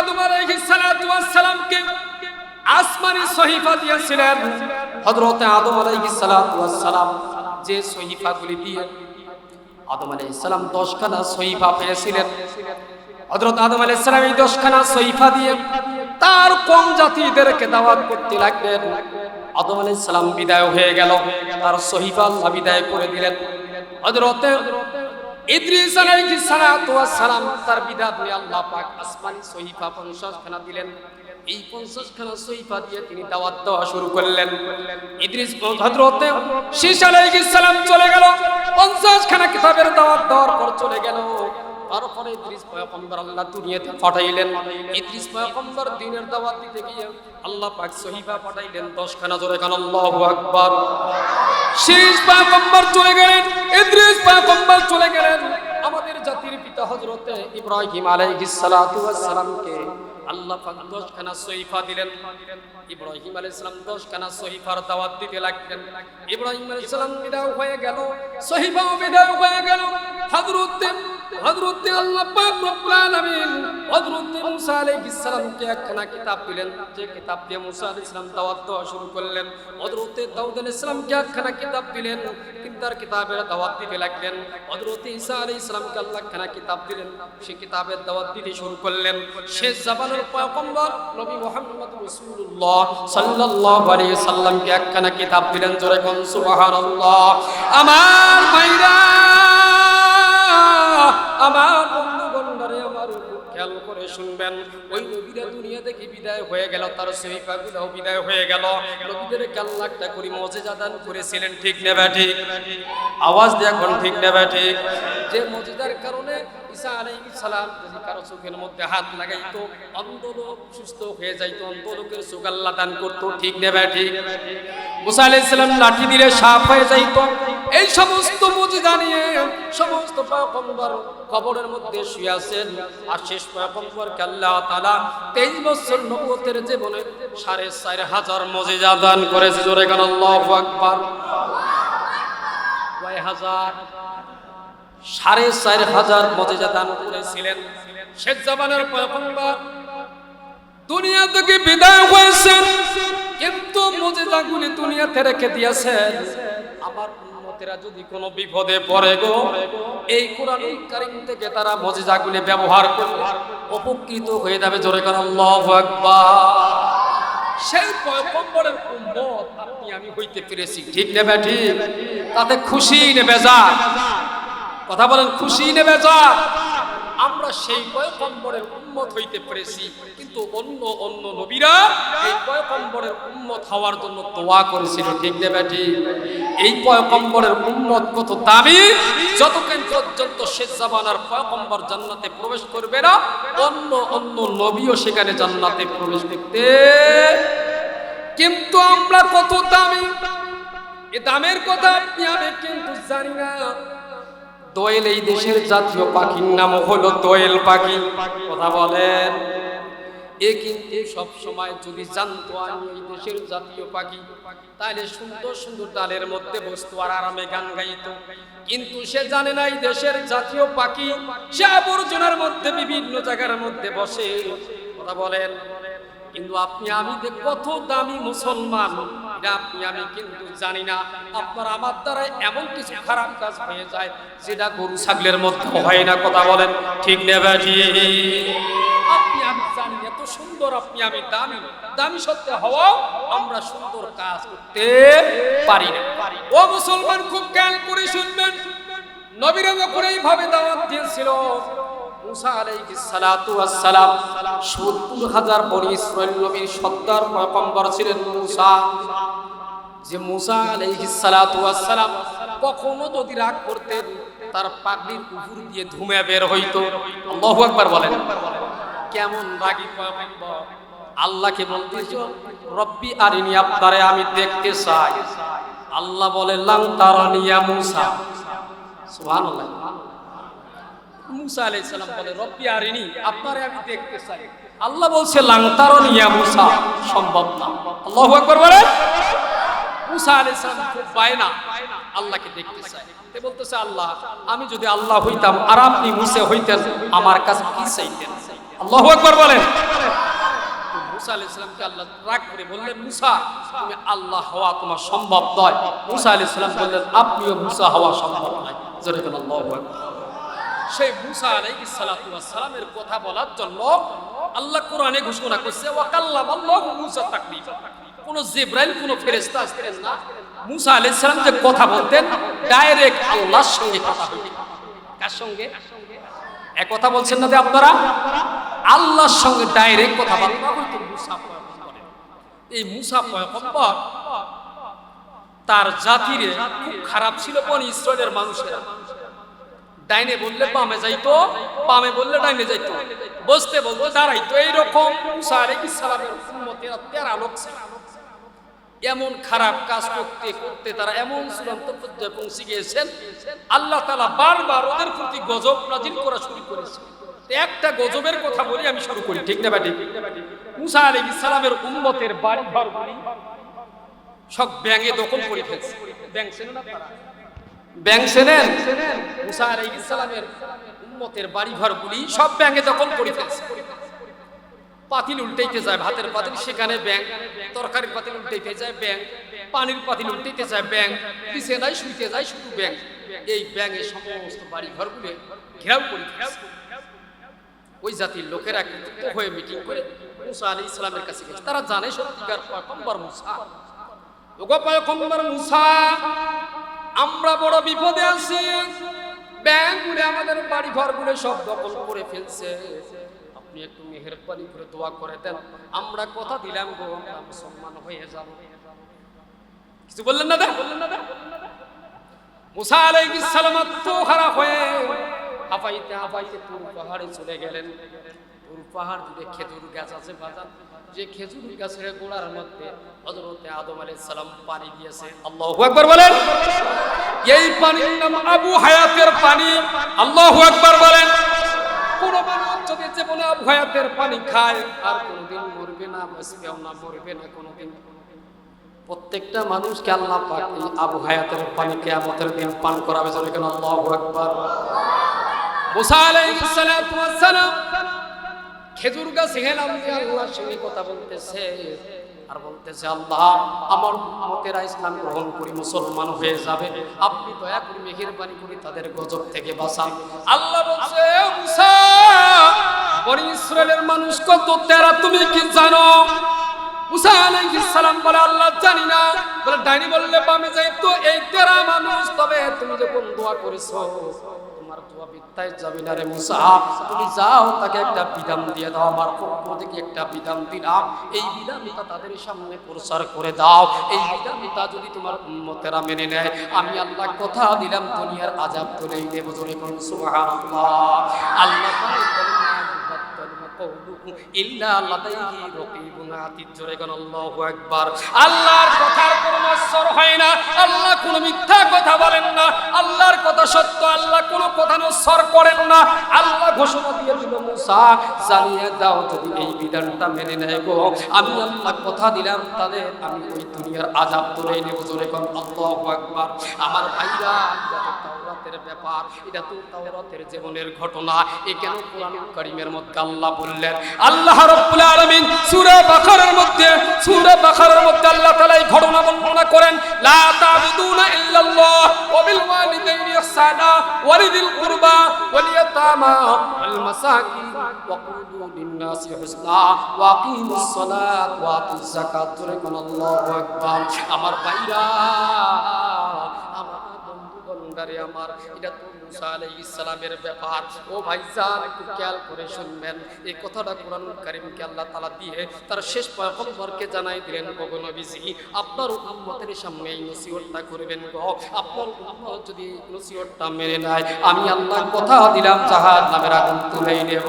আদম আলাইহিস সালাতু ওয়াস সালামকে আসমানি সহিফা দিয়েছিলেন। আদম আলাইহিস সালাতু ওয়াস সালাম যে সহিফাগুলি দিয়ে আদম আলাইহিস সালাম 10 খানা সহিফা পেয়েছিলেন। হযরত আদম আলাইহিস সালাম এই 10 খানা সহিফা দিয়ে তার কম জাতিদেরকে দাওয়াত করতে লাগলেন? আদম আলাইহিস সালাম বিদায় হয়ে গেল, তার সহিফা আল্লাহ বিদায় করে দিলেন। হযরত ইদ্রিস আলাইহিস সালাতু ওয়াস সালাম তার বিদাত নিয়ে আল্লাহ পাক আসমানি সহিফা 50 খানা দিলেন। এই 50 খানা সহিফা দিয়ে তিনি দাওয়াত দেওয়া শুরু করলেন। ইদ্রিস হযরত শীশ আলাইহিস সালাম চলে গেল। 50 খানা কিতাবের দাওয়াত দেওয়ার পর চলে গেল। তারপরে ইদ্রিস পয়গম্বর আল্লাহ দুনিয়াতে পাঠাইলেন। ইদ্রিস পয়গম্বর দিনের দাওয়াত দিতে গিয়ে আল্লাহ পাক সহিফা পাঠাইলেন। 10 খানা জোরে কান, আল্লাহু আকবার। শেষ পাগম্বর চলে গেলেন ইদ্রিস পাকম্বর চলে গেলেন। আমাদের জাতির পিতা হযরতে ইব্রাহিম আলাইহিস সালাতু ওয়াস আল্লাহ পাক 10 খানা সহিফা দিলেন। ইব্রাহিম আলাইহিস সালাম 10 খানা সহিফার দাওয়াত দিতে লাগলেন। ইব্রাহিম আলাইহিস সালাম বিদায় হয়ে গেল, সহিফাও বিদায় হয়ে গেল। হযরতে হযরতে আল্লাহ পাক রব্বুল আলামিন হযরতে আলাইহিস সালামকে একখানা কিতাব দিলেন। যে কিতাব দিয়ে আলাইহিস সালাম দাওয়াত দেওয়া শুরু করলেন। হযরতে দাউদ আলাইহিস সালামকে একখানা কিতাব দিলেন। তিনি তার কিতাবের দাওয়াত দিতে লাগলেন। হযরতে ঈসা আলাইহিস সালামকে আল্লাহ একখানা কিতাব দিলেন। সেই কিতাবের দাওয়াত দিতে শুরু করলেন। শেষ জামানের পয়গম্বর নবী মুহাম্মদ রাসূলুল্লাহ সাল্লাল্লাহু আলাইহি সাল্লামকে একখানা কিতাব দিলেন। জোরে কোন সুবহানাল্লাহ। আমার ভাইরা আমার বন্ধুগণরে আমার খেয়াল করে শুনবেন। ওই নবীরা দুনিয়া থেকে বিদায় হয়ে গেল, তার সহিফাগুলোও বিদায় হয়ে গেল। নবীদের কাল্লাকটা করি মজেজা দান করেছিলেন, ঠিক নেবা ঠিক? আওয়াজ দিয়ে এখন ঠিক নেবা ঠিক? যে মজেদার কারণে ঈসা আলাইহিস সালাম যদি কারও চোখের মধ্যে হাত লাগাইতো অন্ধ লোক সুস্থ হয়ে যাইতো অন্ধ লোকের চোখ আল্লাহ দান করতো, ঠিক নেবা ঠিক? মুসা লাঠি দিলে সাপ হয়ে যাইতো। এই সমস্ত মুজিজা নিয়ে, সমস্ত পয়গম্বর কবরের মধ্যে শুয়ে আছেন। আর শেষ আল্লাহ তাআলা 23 বছর জীবনে দান করেছে। জোরে গান, আল্লাহু আকবার। হাজার? সাড়ে চার হাজার মুজিজা দান করেছিলেন। শেখ জামানের পয়গম্বর দুনিয়া থেকে বিদায় হয়েছেন। কিন্তু মুজিজাগুলি দুনিয়াতে রেখে দিয়েছেন। আমার উম্মতেরা যদি কোনো বিপদে পড়ে গো, এই কোরআন কারীম থেকে তারা মুজিজাগুলি ব্যবহার করে উপকৃত হয়ে যাবে। জোরে করে আল্লাহু আকবার। সেই পয়গম্বরের উম্মত আপনি আমি হইতে পেরেছি, ঠিক নেবে ঠিক? তাতে খুশি নেবে যা কথা বলেন, খুশি নেবে যা আমরা সেই পয়গম্বরের উম্মত হইতে পেরেছি। কিন্তু অন্য অন্য নবীরা এই পয়গম্বরের উম্মত হওয়ার জন্য দোয়া করেছিল। ঠিক নেবে ঠিক এই পয়গম্বরের উম্মত কত দামি? যতক্ষণ পর্যন্ত শেষ জামানার পয়গম্বর জান্নাতে প্রবেশ করবে না, অন্য অন্য নবীও সেখানে জান্নাতে প্রবেশ করতে কিন্তু আমরা কত দামি? এ দামের কথা আপনি আমি কিন্তু জানি না। দোয়েল এই দেশের জাতীয় পাখির নাম হলো দোয়েল পাখি। কথা বলেন। এ কিন্তু সব সময় যদি জানতো আমি এই দেশের জাতীয় পাখি, তাহলে সুন্দর সুন্দর ডালের মধ্যে বসতো আর আরামে গান গাইতো। কিন্তু সে জানে না এই দেশের জাতীয় পাখি। সে আবর্জনার মধ্যে, বিভিন্ন জায়গার মধ্যে বসে। কথা বলেন। কিন্তু আপনি, আমি কত দামি মুসলমান আপনি, আমি কিন্তু জানি না। আপনার আমার দ্বারা এমন কিছু খারাপ কাজ হয়ে যায় যেটা গরু, ছাগলের মধ্যে হয় না, কথা বলেন। ঠিক নেবে আপনি, আমি জানি এত সুন্দর আপনি, আমি দামি। দামি হওয়াও আমরা সুন্দর কাজ করতে পারি না। ও মুসলমান, খুব জ্ঞান করে শুনবেন। নবীরা যখন এইভাবে দাওয়াত দিয়েছিল মুসা আলাইহিস সালাতু ওয়াস সালাম 70 হাজার মুসা। যে মুসা সালাম কখনো যদি রাগ করতেন, তার পাগড়ির উপর দিয়ে ধুমে বের হইতো। আকবার বলেন। কেমন রাগী আল্লাহকে বলতেছ, রব্বি আরিনি আপনারে আমি দেখতে চাই। আল্লাহ বলে লাং তারানিয়া মুসা। সুবহানাল্লাহ। মুসা আলাইহিস সালাম বলে, রব্বি আরিনি, আপনারে আমি দেখতে চাই। আল্লাহ বলছে, লাংতারন ইয়া মুসা, সম্ভব না। আল্লাহু আকবার বলে। মুসা আলাইহিস সালাম খুব বায়না আল্লাহকে দেখতে তে বলতেছে, আল্লাহ, আমি যদি আল্লাহ হইতাম আর আপনি মুসে হইতেন, আমার কাছে কি চাইতেন? আল্লাহু আকবার বলেন মুসা সালামকে আল্লাহ রাগ করে বললেন, মুসা, তুমি আল্লাহ হওয়া তোমার সম্ভব নয়। মুসা আলাইহিস সালাম বললেন, আপনিও মুসা হওয়া সম্ভব নয়। জোরে আল্লাহু সেই মুসা আলাইহিস সালাতু সালামের কথা বলার জন্য আল্লাহ কোরআনে ঘোষণা করছে ওয়াকাল্লাম আল্লাহু মুসা তাকলিমা কোন জিব্রাইল, কোন ফেরেশতা আসতেন না। মুসা আলাইহিস সালাম যে কথা বলতেন, ডাইরেক্ট আল্লাহর সঙ্গে কথা বলতেন। কার সঙ্গে? এক কথা বলছেন না যে আপনারা? আল্লাহর সঙ্গে ডাইরেক্ট কথা বলতে হয়তো মুসা। এই মুসা পয়গম্বর তার জাতির খুব খারাপ ছিল কোন ইসরায়েলের মানুষেরা। ডাইনে বললে বামে যাইতো, বামে বললে ডাইনে যাইতো। বসতে বলতো দাঁড়াইতো, এইরকম এমন খারাপ কাজ করতে করতে তারা এমন চূড়ান্ত পর্যায়ে পৌঁছে গিয়েছেন। আল্লাহ তালা বারবার ওদের প্রতি গজব নাজিল করা শুরু করেছে। একটা গজবের কথা বলি আমি শুরু করি, ঠিক না বা ঠিক মুসা আলী ইসলামের উম্মতের বাড়ি সব ব্যাঙে দখল করে ফেলছে। ব্যাং চেনেন আপনারা ব্যাং চেনেন মুসা আলী ইসলামের উম্মতের বাড়ি ঘরগুলি সব ব্যাঙে দখল করে ফেলছে। পাতিল উল্টাইতে যায়, ভাতের পাতিল, সেখানে ব্যাংক, তরকারির পাতিল উল্টাইতে যায় ব্যাংক, পানির পাতিল উল্টাইতে যায় ব্যাংক বিছানায় শুইতে যায় শুধু ব্যাংক। এই ব্যাংকে সমস্ত বাড়ি ঘরগুলো ঘেরাও করে। ওই জাতির লোকেরা একত্রিত হয়ে মিটিং করে মুসা আলী ইসলামের কাছে গেছে। তারা জানে সত্যিকার পয়গম্বর মুসা। ওগো পয়গম্বর মুসা আমরা বড় বিপদে আছি। ব্যাংকগুলো আমাদের বাড়ি ঘরগুলো সব দখল করে ফেলছে। আপনি একটু মেহেরবানি করে দোয়া করে দেন। আমরা কথা দিলাম গো, আমরা মুসলমান হয়ে যাব। কিছু বললেন না বললেন না মুসা আলাইহিস সালাম খারাপ হয়ে হাফাইতে হাফাইতে তুর পাহাড়ে চলে গেলেন। তুর পাহাড় দূরে খেজুর গাছ আছে বাজান যে খেজুর গাছের গোড়ার মধ্যে হযরতে আদম আলাইহিস সালাম পানি দিয়েছে। আল্লাহু আকবার বলেন। এই পানির নাম আবু হায়াতের পানি। আল্লাহু আকবার বলেন। কোন মানুষ যদি জীবনে আবু হায়াতের পানি খায় আর কোনোদিন মরবে না বাঁচবেও না মরবে না কোনোদিন। প্রত্যেকটা মানুষকে আল্লাহ পাক এই আবু হায়াতের পানি কিয়ামতের দিন পান করাবে কেন আল্লাহু আকবার। মুসা আলাইহিস সালাতু ওয়াস সালাম খেজুর গাছে হেলাম দিয়ে আল্লাহর সঙ্গে কথা বলতেছে। আর বলতেছে, আল্লাহ, আমার উম্মতেরা ইসলাম গ্রহণ করি, মুসলমান হয়ে যাবে। আপনি দয়া করে মেহেরবানি করে তাদের গজব থেকে বাঁচান। আল্লাহ বলছে মুসা, বনি ইসরায়েলের মানুষ কত তেরা, তুমি কি জানো? মুসা আলাইহিস সালাম বলে, আল্লাহ জানি না। বলে, ডাইনি বললে বামে যাই তো এই তেরা মানুষ, তবে তুমি যখন দোয়া করেছ তোমার দোয়া বিদ্যায় যাবে না রে মুসা। তুমি যাও তাকে একটা বিধান দিয়ে দাও আমার পক্ষ থেকে একটা বিধান দিলাম। এই বিধানটা তাদের সামনে প্রচার করে দাও। এই বিধানটা যদি তোমার উম্মতেরা মেনে নেয় আমি আল্লাহ কথা দিলাম দুনিয়ার আজাব তুলেই দেব জোরে কোন সুবহানাল্লাহ। আল্লাহ তাআলা বলেন, "মা ইউবাদ্দালু কওলুহু ইল্লা লাদাইহি রাকীবুন আতীদ।" জোরে আল্লাহু আকবার। আল্লাহর কথার কোনো হয় না। আল্লাহ কোনো মিথ্যা কথা বলেন না। আল্লাহর কথা সত্য, আল্লাহ কোনো কথা নশ্বর করেন না। আল্লাহ ঘোষণা দিয়ে দিল, মুসা, জানিয়ে দাও যদি এই বিধানটা মেনে নেয় আমি আল্লাহ কথা দিলাম তাদের আমি ওই দুনিয়ার আজাব তুলে নেব জোরে কোন, আল্লাহু আকবার। আমার ভাইরা ঘটনা। আল্লাহ বললেন? আল্লাহ আলামিন সূরা বাকারার মধ্যে, সূরা বাকারার মধ্যে আল্লাহ তাআলা এই ঘটনা বর্ণনা করেন, লা তা'বুদুনা ইল্লাল্লাহ, ওয়া বিল ওয়ালিদাইনি ইহসানা, ওয়ালিদিল কুরবা, ওয়াল ইয়াতামা, ওয়াল মাসাকিন, ওয়া কুলু লিন-নাসি হুসনা, ওয়া আকিমুস সালাত, ওয়া আতুজ যাকাত। কোন আল্লাহু আকবার। আমার ভাইরা! বন্ধুগণরে আমার, এটা তো মুসা আলাইহিস সালামের ব্যাপার। ও ভাই ভাইজান, একটু খেয়াল করে শুনবেন। এই কথাটা কোরআন কারীমকে আল্লাহ তাআলা দিয়ে তার শেষ পয়গম্বরকে জানাই দিলেন, ওগো নবীজি, আপনার উম্মতের সামনে এই নসিহতটা করবেন গো। আপনার উম্মত যদি নসিহতটা মেনে নেয়, আমি আল্লাহ কথা দিলাম, জাহান্নামের আগুন তুলেই নেব।